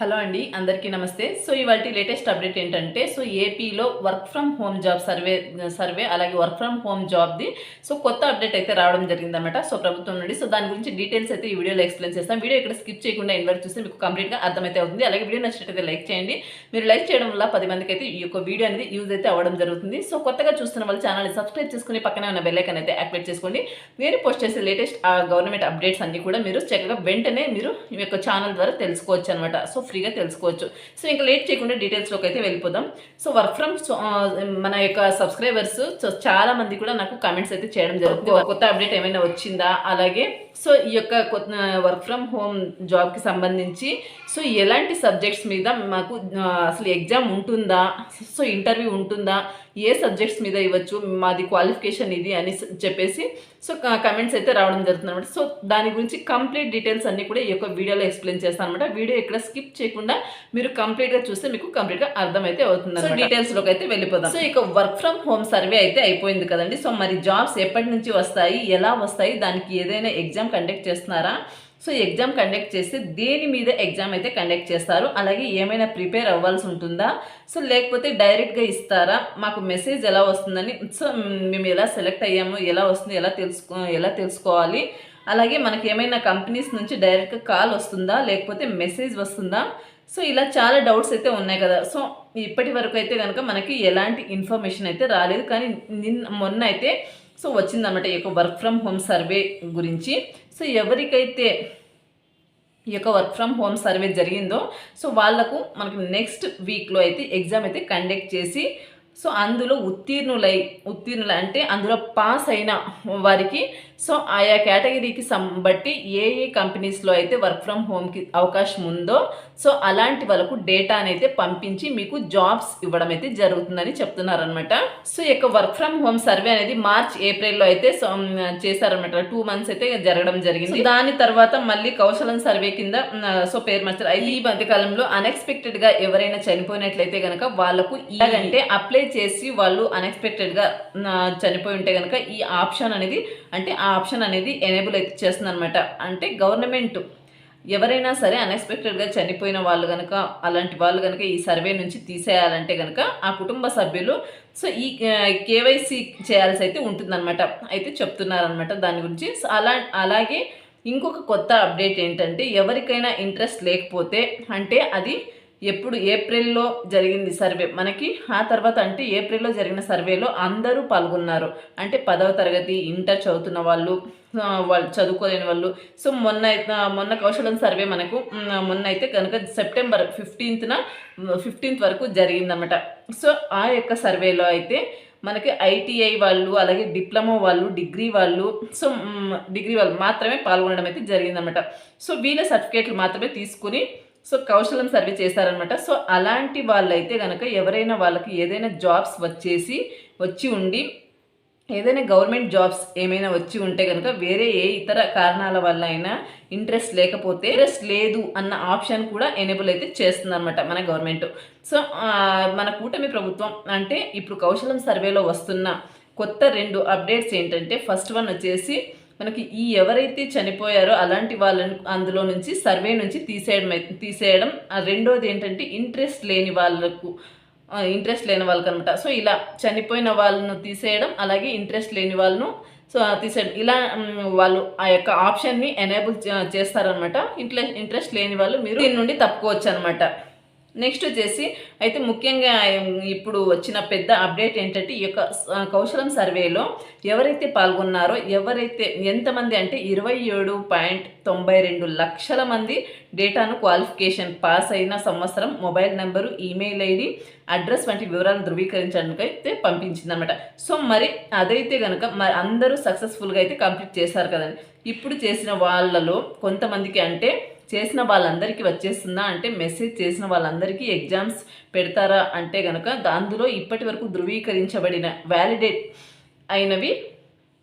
Hello అండి అందరికీ నమస్తే. సో ఇవాళ లేటెస్ట్ అప్డేట్ ఏంటంటే సో ఏపీలో work from home job survey survey అలాగే వర్క్ ఫ్రమ్ హోమ్ జాబ్ది సో కొత్త అప్డేట్ అయితే రావడం జరిగిందన్నమాట. సో ప్రభుత్వం నుండి సో దాని గురించి డీటెయిల్స్ అయితే ఈ వీడియోలో ఎక్స్ప్లెయిన్ చేస్తాం. వీడియో ఇక్కడ స్కిప్ చేయకుండా ఇన్వర్ చూస్తే మీకు కంప్లీట్గా అర్థమైతే అవుతుంది. అలాగే వీడియో నచ్చినట్టయితే లైక్ చేయండి. మీరు లైక్ చేయడం వల్ల పది మందికి అయితే ఈ యొక్క వీడియో అనేది యూజ్ అయితే అవ్వడం జరుగుతుంది. సో కొత్తగా చూస్తున్న వాళ్ళు ఛానల్ని సబ్స్క్రైబ్ చేసుకుని పక్కనే ఉన్న బెల్లైకన్ అయితే యాక్టివేట్ చేసుకోండి. నేను పోస్ట్ చేసే లేటెస్ట్ గవర్నమెంట్ అప్డేట్స్ అన్ని కూడా మీరు చక్కగా వెంటనే మీరు ఈ యొక్క ఛానల్ ద్వారా తెలుసుకోవచ్చు అనమాట సో ఫ్రీగా తెలుసుకోవచ్చు. సో ఇంకా లేట్ చేయకుండా డీటెయిల్స్లోకి అయితే వెళ్ళిపోదాం. సో వర్క్ ఫ్రమ్ మన యొక్క సబ్స్క్రైబర్స్ సో చాలా మంది కూడా నాకు కామెంట్స్ అయితే చేయడం జరుగుతుంది. కొత్త అప్డేట్ ఏమైనా వచ్చిందా? అలాగే సో ఈ యొక్క వర్క్ ఫ్రమ్ హోమ్ జాబ్కి సంబంధించి సో ఎలాంటి సబ్జెక్ట్స్ మీద మాకు అసలు ఎగ్జామ్ ఉంటుందా? సో ఇంటర్వ్యూ ఉంటుందా? ఏ సబ్జెక్ట్స్ మీద ఇవ్వచ్చు? మాది క్వాలిఫికేషన్ ఇది అని చెప్పేసి సో కమెంట్స్ అయితే రావడం జరుగుతుంది అనమాట సో దాని గురించి కంప్లీట్ డీటెయిల్స్ అన్ని కూడా ఈ యొక్క వీడియోలో ఎక్స్ప్లెయిన్ చేస్తాను అనమాట వీడియో ఇక్కడ స్కిప్ చేయకుండా మీరు కంప్లీట్గా చూస్తే మీకు కంప్లీట్గా అర్థమైతే అవుతుంది సో డీటెయిల్స్లోకి అయితే వెళ్ళిపోదాం. సో ఇక వర్క్ ఫ్రమ్ హోమ్ సర్వే అయితే అయిపోయింది కదండి. సో మరి జాబ్స్ ఎప్పటి నుంచి వస్తాయి? ఎలా వస్తాయి? దానికి ఏదైనా ఎగ్జామ్ కండక్ట్ చేస్తున్నారా? సో ఎగ్జామ్ కండక్ట్ చేస్తే దేని మీద ఎగ్జామ్ అయితే కండక్ట్ చేస్తారు? అలాగే ఏమైనా ప్రిపేర్ అవ్వాల్సి ఉంటుందా? సో లేకపోతే డైరెక్ట్గా ఇస్తారా? మాకు మెసేజ్ ఎలా వస్తుందని? సో మేము ఎలా సెలెక్ట్ అయ్యాము? ఎలా వస్తుంది? ఎలా తెలుసుకో ఎలా తెలుసుకోవాలి? అలాగే మనకి ఏమైనా కంపెనీస్ నుంచి డైరెక్ట్గా కాల్ వస్తుందా? లేకపోతే మెసేజ్ వస్తుందా? సో ఇలా చాలా డౌట్స్ అయితే ఉన్నాయి కదా. సో ఇప్పటి వరకు అయితే కనుక మనకి ఎలాంటి ఇన్ఫర్మేషన్ అయితే రాలేదు. కానీ నిన్న మొన్న అయితే సో వచ్చిందన్నమాట ఈ యొక్క వర్క్ ఫ్రమ్ హోమ్ సర్వే గురించి. సో ఎవరికైతే ఈ యొక్క వర్క్ ఫ్రమ్ హోమ్ సర్వే జరిగిందో సో వాళ్ళకు మనకి నెక్స్ట్ వీక్లో అయితే ఎగ్జామ్ అయితే కండక్ట్ చేసి సో అందులో ఉత్తీర్ణులై ఉత్తీర్ణులు అంటే అందులో పాస్ అయిన వారికి సో ఆయా కేటగిరీకి సం బట్టి ఏ ఏ కంపెనీస్లో అయితే వర్క్ ఫ్రమ్ హోమ్కి అవకాశం ఉందో సో అలాంటి వాళ్ళకు డేటాని అయితే పంపించి మీకు జాబ్స్ ఇవ్వడం అయితే జరుగుతుందని చెప్తున్నారనమాట సో ఈ యొక్క వర్క్ ఫ్రమ్ హోమ్ సర్వే అనేది మార్చ్ ఏప్రిల్లో అయితే సో, చేశారనమాట టూ మంత్స్ అయితే జరగడం జరిగింది. దాని తర్వాత మళ్ళీ కౌశలం సర్వే కింద సో పేరు మార్చారు. ఈ మధ్యకాలంలో అన్ఎక్స్పెక్టెడ్గా ఎవరైనా చనిపోయినట్లయితే గనక వాళ్ళకు ఇలాగంటే అప్లై చేసి వాళ్ళు అన్ఎక్స్పెక్టెడ్గా చనిపోయి ఉంటే గనక ఈ ఆప్షన్ అనేది అంటే ఆ ఆప్షన్ అనేది ఎనేబుల్ అయితే చేస్తుంది అనమాట అంటే గవర్నమెంట్ ఎవరైనా సరే అన్ఎక్స్పెక్టెడ్గా చనిపోయిన వాళ్ళు కనుక అలాంటి వాళ్ళు కనుక ఈ సర్వే నుంచి తీసేయాలంటే కనుక ఆ కుటుంబ సభ్యులు సో ఈ కేవైసీ చేయాల్సి అయితే ఉంటుందన్నమాట. అయితే చెప్తున్నారనమాట దాని గురించి. సో అలా అలాగే ఇంకొక కొత్త అప్డేట్ ఏంటంటే ఎవరికైనా ఇంట్రెస్ట్ లేకపోతే అంటే అది ఎప్పుడు ఏప్రిల్లో జరిగింది సర్వే? మనకి ఆ తర్వాత అంటే ఏప్రిల్లో జరిగిన సర్వేలో అందరూ పాల్గొన్నారు. అంటే పదవ తరగతి ఇంటర్ చదువుతున్న వాళ్ళు వాళ్ళు చదువుకోలేని వాళ్ళు. సో మొన్న అయితే- మొన్న కౌశలం సర్వే మనకు మొన్న అయితే కనుక సెప్టెంబర్ ఫిఫ్టీన్త్న ఫిఫ్టీన్త్ వరకు జరిగిందన్నమాట. సో ఆ యొక్క సర్వేలో అయితే మనకి ఐటీఐ వాళ్ళు అలాగే డిప్లొమా వాళ్ళు డిగ్రీ వాళ్ళు సో డిగ్రీ వాళ్ళు మాత్రమే పాల్గొనడం అయితే జరిగిందన్నమాట. సో వీళ్ళ సర్టిఫికేట్లు మాత్రమే తీసుకుని సో కౌశలం సర్వే చేశారనమాట సో అలాంటి వాళ్ళైతే కనుక ఎవరైనా వాళ్ళకి ఏదైనా జాబ్స్ వచ్చేసి వచ్చి ఉండి ఏదైనా గవర్నమెంట్ జాబ్స్ ఏమైనా వచ్చి ఉంటే కనుక వేరే ఏ ఇతర కారణాల వల్ల అయినా ఇంట్రెస్ట్ లేకపోతే ఇంట్రెస్ట్ లేదు అన్న ఆప్షన్ కూడా ఎనేబుల్ అయితే చేస్తుంది అనమాట మన గవర్నమెంట్. సో మన కూటమి ప్రభుత్వం అంటే ఇప్పుడు కౌశలం సర్వేలో వస్తున్న కొత్త రెండు అప్డేట్స్ ఏంటంటే ఫస్ట్ వన్ వచ్చేసి మనకి ఈ ఎవరైతే చనిపోయారో అలాంటి వాళ్ళని అందులో నుంచి సర్వే నుంచి తీసేయడం తీసేయడం రెండోది ఏంటంటే ఇంట్రెస్ట్ లేని వాళ్ళకు ఇంట్రెస్ట్ లేని వాళ్ళకి అనమాట సో ఇలా చనిపోయిన వాళ్ళను తీసేయడం అలాగే ఇంట్రెస్ట్ లేని వాళ్ళను సో తీసేయడం. ఇలా వాళ్ళు ఆ యొక్క ఆప్షన్ని ఎనేబుల్ చేస్తారనమాట ఇంట్రెస్ట్ ఇంట్రెస్ట్ లేని వాళ్ళు మీరు దీని నుండి తప్పుకోవచ్చు అనమాట నెక్స్ట్ వచ్చేసి అయితే ముఖ్యంగా ఇప్పుడు వచ్చిన పెద్ద అప్డేట్ ఏంటంటే ఈ యొక్క కౌశలం సర్వేలో ఎవరైతే పాల్గొన్నారో ఎవరైతే ఎంతమంది అంటే ఇరవై ఏడు పాయింట్ తొంభై రెండు లక్షల మంది డేటాను క్వాలిఫికేషన్ పాస్ అయిన సంవత్సరం mobile number email ID address వంటి వివరాలను ధృవీకరించడానికి అయితే పంపించిందనమాట సో మరి అదైతే కనుక మరి అందరూ సక్సెస్ఫుల్గా అయితే కంప్లీట్ చేశారు కదండి. ఇప్పుడు చేసిన వాళ్ళలో కొంతమందికి అంటే చేసిన వాళ్ళందరికీ వచ్చేస్తుందా అంటే మెసేజ్ చేసిన వాళ్ళందరికీ ఎగ్జామ్స్ పెడతారా అంటే కనుక అందులో ఇప్పటి వరకు ధృవీకరించబడిన వ్యాలిడేట్ అయినవి.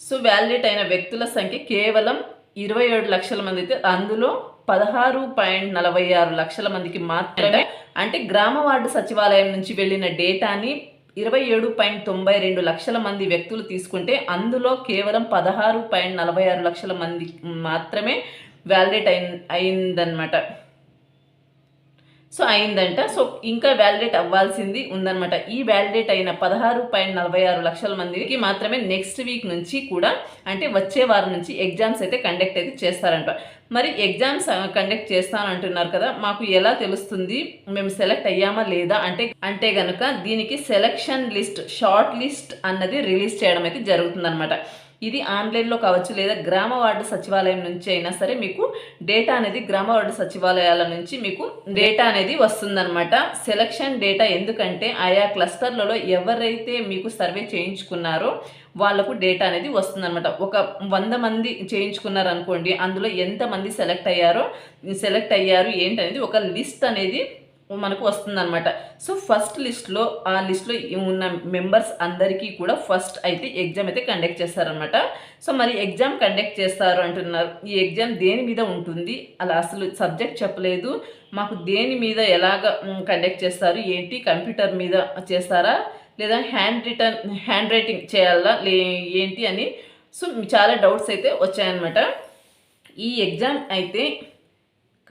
సో వ్యాలిడేట్ అయిన వ్యక్తుల సంఖ్య కేవలం ఇరవై ఏడు లక్షల మంది అయితే అందులో పదహారు పాయింట్ నలభై ఆరు లక్షల మందికి మాత్రమే. అంటే గ్రామ వార్డు సచివాలయం నుంచి వెళ్ళిన డేటాని ఇరవై ఏడు పాయింట్ తొంభై రెండు లక్షల మంది వ్యక్తులు తీసుకుంటే అందులో కేవలం పదహారు పాయింట్ నలభై ఆరు లక్షల మంది మాత్రమే వ్యాలిడేట్ అయి అయిందనమాట సో అయిందంట. సో ఇంకా వ్యాలిడేట్ అవ్వాల్సింది ఉందన్నమాట. ఈ వ్యాలిడేట్ అయిన పదహారు పాయింట్ నలభై ఆరు లక్షల మందికి మాత్రమే నెక్స్ట్ వీక్ నుంచి కూడా అంటే వచ్చే వారం నుంచి ఎగ్జామ్స్ అయితే కండక్ట్ అయితే చేస్తారంట. మరి ఎగ్జామ్స్ కండక్ట్ చేస్తానంటున్నారు కదా మాకు ఎలా తెలుస్తుంది? మేము సెలెక్ట్ అయ్యామా లేదా? అంటే అంటే గనుక దీనికి సెలక్షన్ లిస్ట్ షార్ట్ లిస్ట్ అన్నది రిలీజ్ చేయడం అయితే జరుగుతుందన్నమాట. ఇది ఆన్లైన్లో కావచ్చు లేదా గ్రామ వార్డు సచివాలయం నుంచి అయినా సరే మీకు డేటా అనేది గ్రామ వార్డు సచివాలయాల నుంచి మీకు డేటా అనేది వస్తుందన్నమాట. సెలక్షన్ డేటా ఎందుకంటే ఆయా క్లస్టర్లలో ఎవరైతే మీకు సర్వే చేయించుకున్నారో వాళ్ళకు డేటా అనేది వస్తుందన్నమాట. ఒక వంద మంది చేయించుకున్నారు అనుకోండి అందులో ఎంతమంది సెలెక్ట్ అయ్యారో సెలెక్ట్ అయ్యారు ఏంటనేది ఒక లిస్ట్ అనేది మనకు వస్తుందన్నమాట. సో ఫస్ట్ లిస్ట్లో ఆ లిస్ట్లో ఉన్న మెంబర్స్ అందరికీ కూడా ఫస్ట్ అయితే ఎగ్జామ్ అయితే కండక్ట్ చేస్తారనమాట సో మరి ఎగ్జామ్ కండక్ట్ చేస్తారు అంటున్నారు. ఈ ఎగ్జామ్ దేని మీద ఉంటుంది? అలా అసలు సబ్జెక్ట్ చెప్పలేదు. మాకు దేని మీద ఎలాగ కండక్ట్ చేస్తారు? ఏంటి? కంప్యూటర్ మీద చేస్తారా? లేదా హ్యాండ్ రిటర్న్ హ్యాండ్ రైటింగ్ చేయాలా? లే ఏంటి అని సో చాలా డౌట్స్ అయితే వచ్చాయన్నమాట. ఈ ఎగ్జామ్ అయితే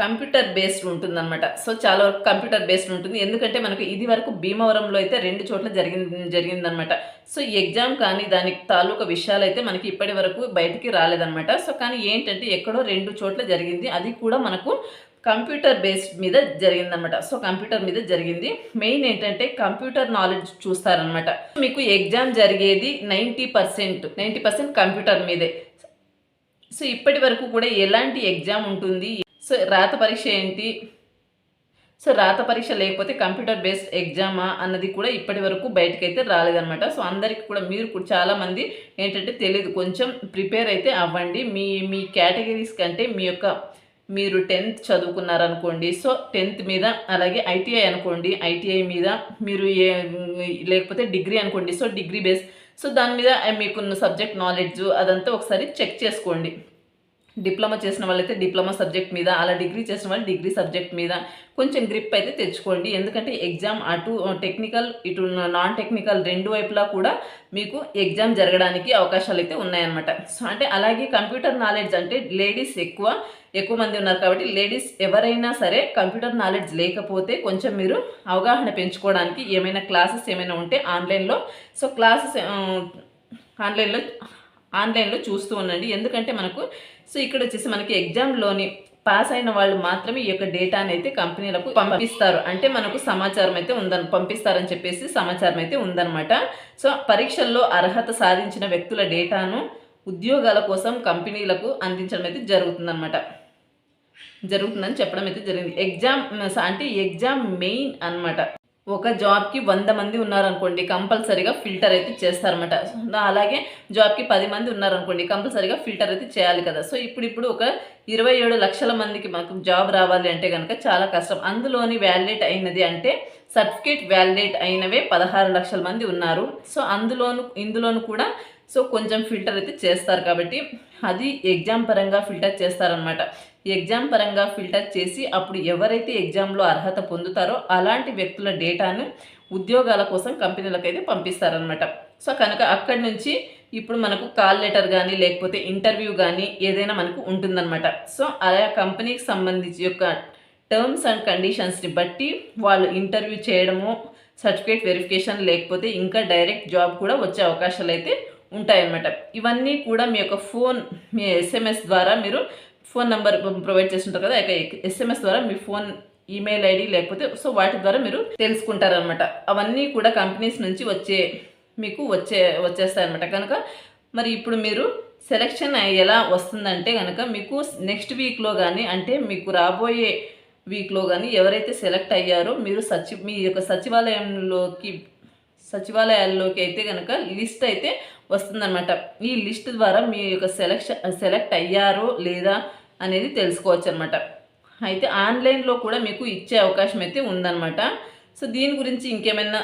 కంప్యూటర్ బేస్డ్ ఉంటుందన్నమాట. సో చాలా వరకు కంప్యూటర్ బేస్డ్ ఉంటుంది. ఎందుకంటే మనకు ఇది వరకు భీమవరంలో అయితే రెండు చోట్ల జరిగింది జరిగిందనమాట సో ఎగ్జామ్ కానీ దానికి తాలూకా విషయాలు అయితే మనకి ఇప్పటి వరకు బయటికి రాలేదనమాట సో కానీ ఏంటంటే ఎక్కడో రెండు చోట్ల జరిగింది. అది కూడా మనకు కంప్యూటర్ బేస్డ్ మీద జరిగిందనమాట సో కంప్యూటర్ మీద జరిగింది. మెయిన్ ఏంటంటే కంప్యూటర్ నాలెడ్జ్ చూస్తారనమాట మీకు ఎగ్జామ్ జరిగేది ninety percent ninety percent computer మీదే. సో ఇప్పటి వరకు కూడా ఎలాంటి ఎగ్జామ్ ఉంటుంది? సో రాత పరీక్ష ఏంటి? సో రాత పరీక్ష లేకపోతే కంప్యూటర్ బేస్డ్ ఎగ్జామా అన్నది కూడా ఇప్పటి వరకు బయటకైతే రాలేదనమాట సో అందరికీ కూడా మీరు కూడా చాలామంది ఏంటంటే తెలియదు కొంచెం ప్రిపేర్ అయితే అవ్వండి. మీ మీ కేటగిరీస్ కంటే మీ యొక్క మీరు టెన్త్ చదువుకున్నారనుకోండి. సో టెన్త్ మీద అలాగే ఐటీఐ అనుకోండి. ఐటీఐ మీద మీరు ఏ లేకపోతే డిగ్రీ అనుకోండి. సో డిగ్రీ బేస్ సో దాని మీద మీకున్న సబ్జెక్ట్ నాలెడ్జ్ అదంతా ఒకసారి చెక్ చేసుకోండి. డిప్లొమా చేసిన వాళ్ళైతే డిప్లొమా సబ్జెక్ట్ మీద అలా డిగ్రీ చేసిన వాళ్ళు డిగ్రీ సబ్జెక్ట్ మీద కొంచెం గ్రిప్ అయితే తెచ్చుకోండి. ఎందుకంటే ఎగ్జామ్ అటు టెక్నికల్ ఇటు నాన్ టెక్నికల్ రెండు వైపులా కూడా మీకు ఎగ్జామ్ జరగడానికి అవకాశాలు అయితే ఉన్నాయన్నమాట. సో అంటే అలాగే కంప్యూటర్ నాలెడ్జ్ అంటే లేడీస్ ఎక్కువ ఎక్కువ మంది ఉన్నారు కాబట్టి లేడీస్ ఎవరైనా సరే కంప్యూటర్ నాలెడ్జ్ లేకపోతే కొంచెం మీరు అవగాహన పెంచుకోవడానికి ఏమైనా క్లాసెస్ ఏమైనా ఉంటే ఆన్లైన్లో సో క్లాసెస్ ఆన్లైన్లో ఆన్లైన్లో చూస్తూ ఉండండి. ఎందుకంటే మనకు సో ఇక్కడ వచ్చేసి మనకి ఎగ్జామ్లోని పాస్ అయిన వాళ్ళు మాత్రమే ఈ యొక్క డేటాని అయితే కంపెనీలకు పంపిస్తారు. అంటే మనకు సమాచారం అయితే ఉందని పంపిస్తారని చెప్పేసి సమాచారం అయితే ఉందన్నమాట. సో పరీక్షల్లో అర్హత సాధించిన వ్యక్తుల డేటాను ఉద్యోగాల కోసం కంపెనీలకు అందించడం అయితే జరుగుతుందన్నమాట. జరుగుతుందని చెప్పడం అయితే జరిగింది. ఎగ్జామ్ అంటే ఎగ్జామ్ మెయిన్ అనమాట ఒక జాబ్కి వంద మంది ఉన్నారనుకోండి కంపల్సరీగా ఫిల్టర్ అయితే చేస్తారనమాట అలాగే జాబ్కి పది మంది ఉన్నారనుకోండి కంపల్సరీగా ఫిల్టర్ అయితే చేయాలి కదా. సో ఇప్పుడు ఇప్పుడు ఒక ఇరవై ఏడు లక్షల మందికి మాకు జాబ్ రావాలి అంటే కనుక చాలా కష్టం. అందులోని వ్యాలిడేట్ అయినది అంటే సర్టిఫికేట్ వ్యాలిడేట్ అయినవే పదహారు లక్షల మంది ఉన్నారు. సో అందులోను ఇందులోను కూడా సో కొంచెం ఫిల్టర్ అయితే చేస్తారు కాబట్టి అది ఎగ్జామ్ పరంగా ఫిల్టర్ చేస్తారనమాట ఎగ్జామ్ పరంగా ఫిల్టర్ చేసి అప్పుడు ఎవరైతే ఎగ్జామ్లో అర్హత పొందుతారో అలాంటి వ్యక్తుల డేటాను ఉద్యోగాల కోసం కంపెనీలకు అయితే పంపిస్తారనమాట సో కనుక అక్కడి నుంచి ఇప్పుడు మనకు కాల్ లెటర్ కానీ లేకపోతే ఇంటర్వ్యూ కానీ ఏదైనా మనకు ఉంటుందన్నమాట. సో అలా కంపెనీకి సంబంధించి యొక్క టర్మ్స్ అండ్ కండిషన్స్ని బట్టి వాళ్ళు ఇంటర్వ్యూ చేయడము సర్టిఫికేట్ వెరిఫికేషన్ లేకపోతే ఇంకా డైరెక్ట్ జాబ్ కూడా వచ్చే అవకాశాలు అయితే ఉంటాయన్నమాట. ఇవన్నీ కూడా మీ యొక్క ఫోన్ మీ ఎస్ఎంఎస్ ద్వారా మీరు ఫోన్ నెంబర్ ప్రొవైడ్ చేస్తుంటారు కదా ఎస్ఎంఎస్ ద్వారా మీ ఫోన్ ఈమెయిల్ ఐడి లేకపోతే సో వాటి ద్వారా మీరు తెలుసుకుంటారనమాట అవన్నీ కూడా కంపెనీస్ నుంచి వచ్చే మీకు వచ్చే వచ్చేస్తాయన్నమాట. కనుక మరి ఇప్పుడు మీరు సెలెక్షన్ ఎలా వస్తుందంటే కనుక మీకు నెక్స్ట్ వీక్లో కానీ అంటే మీకు రాబోయే వీక్లో కానీ ఎవరైతే సెలెక్ట్ అయ్యారో మీరు సచి మీ యొక్క సచివాలయంలోకి సచివాలయాల్లోకి అయితే కనుక లిస్ట్ అయితే వస్తుందన్నమాట. ఈ లిస్ట్ ద్వారా మీ యొక్క సెలెక్షన్ సెలెక్ట్ అయ్యారో లేదా అనేది తెలుసుకోవచ్చు అనమాట అయితే ఆన్లైన్లో కూడా మీకు ఇచ్చే అవకాశం అయితే ఉందన్నమాట. సో దీని గురించి ఇంకేమైనా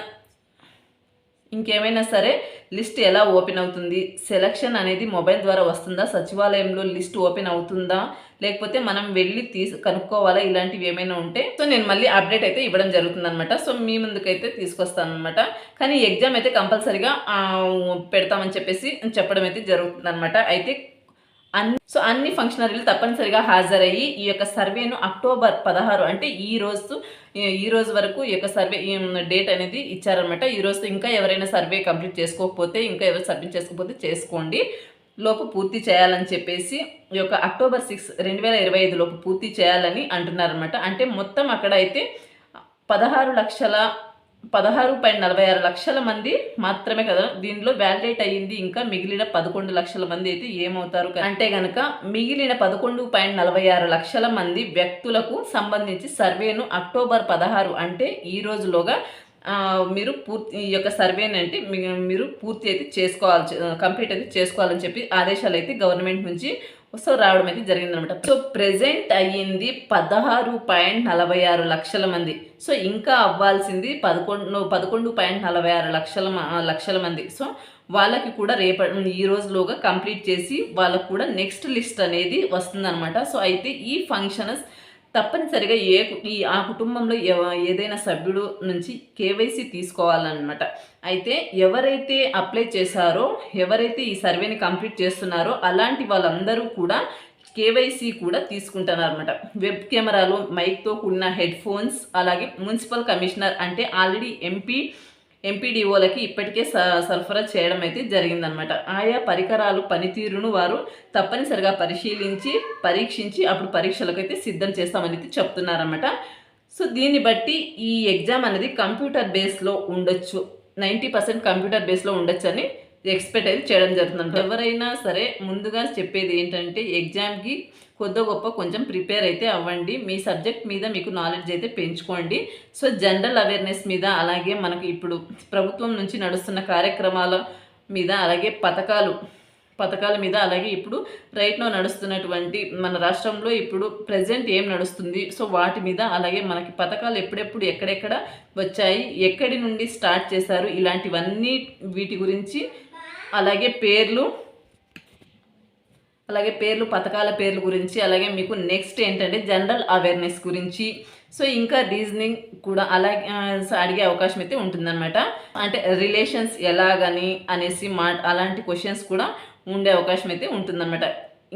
ఇంకేమైనా సరే లిస్ట్ ఎలా ఓపెన్ అవుతుంది? సెలక్షన్ అనేది మొబైల్ ద్వారా వస్తుందా? సచివాలయంలో లిస్ట్ ఓపెన్ అవుతుందా? లేకపోతే మనం వెళ్ళి తీసు కనుక్కోవాలా? ఇలాంటివి ఏమైనా ఉంటే? సో నేను మళ్ళీ అప్డేట్ అయితే ఇవ్వడం జరుగుతుంది అనమాట సో మీ ముందుకైతే తీసుకొస్తాను అనమాట కానీ ఎగ్జామ్ అయితే కంపల్సరీగా పెడతామని చెప్పేసి చెప్పడం అయితే జరుగుతుంది అనమాట అయితే అన్ని సో అన్ని ఫంక్షనరీలు తప్పనిసరిగా హాజరయ్యి ఈ యొక్క సర్వేను అక్టోబర్ పదహారు అంటే ఈ రోజు ఈ రోజు వరకు ఈ యొక్క సర్వే డేట్ అనేది ఇచ్చారనమాట ఈ రోజు ఇంకా ఎవరైనా సర్వే కంప్లీట్ చేసుకోకపోతే ఇంకా ఎవరు సబ్మిట్ చేసుకోకపోతే చేసుకోండి. లోపు పూర్తి చేయాలని చెప్పేసి ఈ యొక్క అక్టోబర్ సిక్స్ రెండు వేల ఇరవై ఐదు లోపు పూర్తి చేయాలని అంటున్నారనమాట అంటే మొత్తం అక్కడ అయితే పదహారు లక్షల పదహారు పాయింట్ నలభై ఆరు లక్షల మంది మాత్రమే కదా దీనిలో వ్యాలిడేట్ అయ్యింది. ఇంకా మిగిలిన పదకొండు లక్షల మంది అయితే ఏమవుతారు అంటే గనక మిగిలిన పదకొండు పాయింట్ నలభై ఆరు లక్షల మంది వ్యక్తులకు సంబంధించి సర్వేను అక్టోబర్ పదహారు అంటే ఈ రోజులోగా మీరు పూర్తి ఈ యొక్క సర్వేని అంటే మీరు పూర్తి అయితే చేసుకోవాలి కంప్లీట్ అయితే చేసుకోవాలని చెప్పి ఆదేశాలు అయితే గవర్నమెంట్ నుంచి సో రావడం అయితే జరిగిందనమాట. సో ప్రెజెంట్ అయ్యింది పదహారు పాయింట్ నలభై ఆరు లక్షల మంది. సో ఇంకా అవ్వాల్సింది పదకొండు పదకొండు పాయింట్ నలభై ఆరు లక్షల లక్షల మంది. సో వాళ్ళకి కూడా రేప ఈ రోజులోగా కంప్లీట్ చేసి వాళ్ళకు కూడా నెక్స్ట్ లిస్ట్ అనేది వస్తుందన్నమాట సో అయితే ఈ ఫంక్షన్స్ తప్పనిసరిగా ఏ ఈ ఆ కుటుంబంలో ఎవ- ఏదైనా సభ్యుడు నుంచి కేవైసీ తీసుకోవాలన్నమాట. అయితే ఎవరైతే అప్లై చేశారో ఎవరైతే ఈ సర్వేని కంప్లీట్ చేస్తున్నారో అలాంటి వాళ్ళందరూ కూడా కేవైసీ కూడా తీసుకుంటున్నారనమాట వెబ్ కెమెరాలు మైక్తో కూడిన హెడ్ ఫోన్స్ అలాగే మున్సిపల్ కమిషనర్ అంటే ఆల్రెడీ ఎంపీ ఎంపీడీఓలకి ఇప్పటికే స సరఫరా చేయడం అయితే జరిగిందనమాట ఆయా పరికరాలు పనితీరును వారు తప్పనిసరిగా పరిశీలించి పరీక్షించి అప్పుడు పరీక్షలకు అయితే సిద్ధం చేస్తామని అయితే చెప్తున్నారన్నమాట. సో దీన్ని బట్టి ఈ ఎగ్జామ్ అనేది కంప్యూటర్ బేస్లో ఉండొచ్చు. నైంటీ పర్సెంట్ కంప్యూటర్ బేస్లో ఉండొచ్చు అని ఎక్స్పెక్ట్ అయితే చేయడం జరుగుతుంది ఎవరైనా సరే ముందుగా చెప్పేది ఏంటంటే ఎగ్జామ్కి కొద్ది గొప్ప కొంచెం ప్రిపేర్ అయితే అవ్వండి. మీ సబ్జెక్ట్ మీద మీకు నాలెడ్జ్ అయితే పెంచుకోండి. సో జనరల్ అవేర్నెస్ మీద అలాగే మనకు ఇప్పుడు ప్రభుత్వం నుంచి నడుస్తున్న కార్యక్రమాల మీద అలాగే పథకాలు పథకాల మీద అలాగే ఇప్పుడు రైట్లో నడుస్తున్నటువంటి మన రాష్ట్రంలో ఇప్పుడు ప్రజెంట్ ఏం నడుస్తుంది? సో వాటి మీద అలాగే మనకి పథకాలు ఎప్పుడెప్పుడు ఎక్కడెక్కడ వచ్చాయి? ఎక్కడి నుండి స్టార్ట్ చేశారు? ఇలాంటివన్నీ వీటి గురించి అలాగే పేర్లు అలాగే పేర్లు పథకాల పేర్ల గురించి అలాగే మీకు నెక్స్ట్ ఏంటంటే జనరల్ అవేర్నెస్ గురించి. సో ఇంకా రీజనింగ్ కూడా అలాగే అడిగే అవకాశం అయితే ఉంటుందన్నమాట. అంటే రిలేషన్స్ ఎలాగని అనేసి మా అలాంటి క్వశ్చన్స్ కూడా ఉండే అవకాశం అయితే ఉంటుందన్నమాట.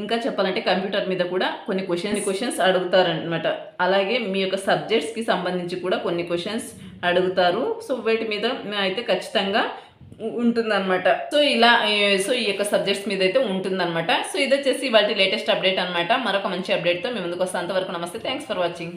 ఇంకా చెప్పాలంటే కంప్యూటర్ మీద కూడా కొన్ని క్వశ్చన్స్ క్వశ్చన్స్ అడుగుతారనమాట అలాగే మీ యొక్క సబ్జెక్ట్స్కి సంబంధించి కూడా కొన్ని క్వశ్చన్స్ అడుగుతారు. సో వీటి మీద అయితే ఖచ్చితంగా ఉంటుందన్నమాట. సో ఇలా సో ఈ యొక్క సబ్జెక్ట్స్ మీద అయితే ఉంటుందన్నమాట. సో ఇది వచ్చేసి వాటి లేటెస్ట్ అప్డేట్ అన్నమాట. మరొక మంచి అప్డేట్తో మేము ముందుకు వస్తాం అంతవరకు నమస్తే. Thanks for watching